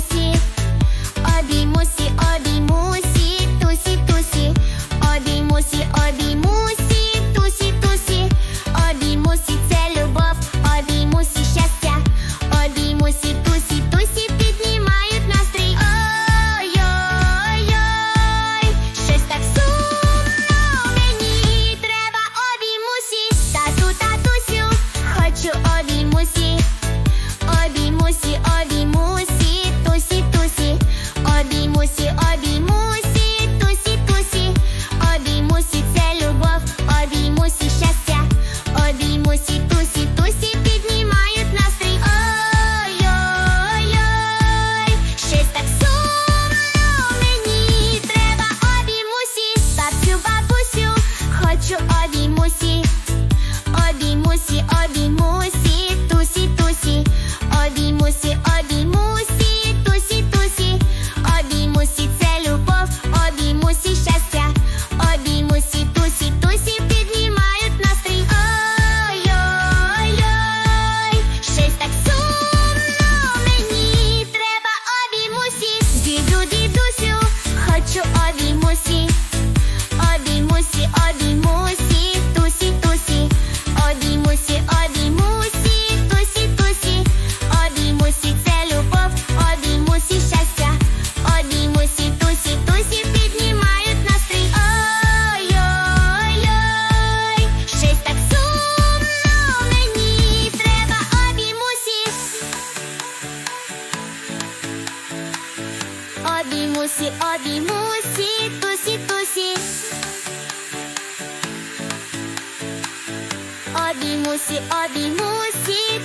呼 обіймусі, обіймусі, обіймусі. Обіймусі, обіймусі, тусі, тусі. Обіймусі, обіймусі,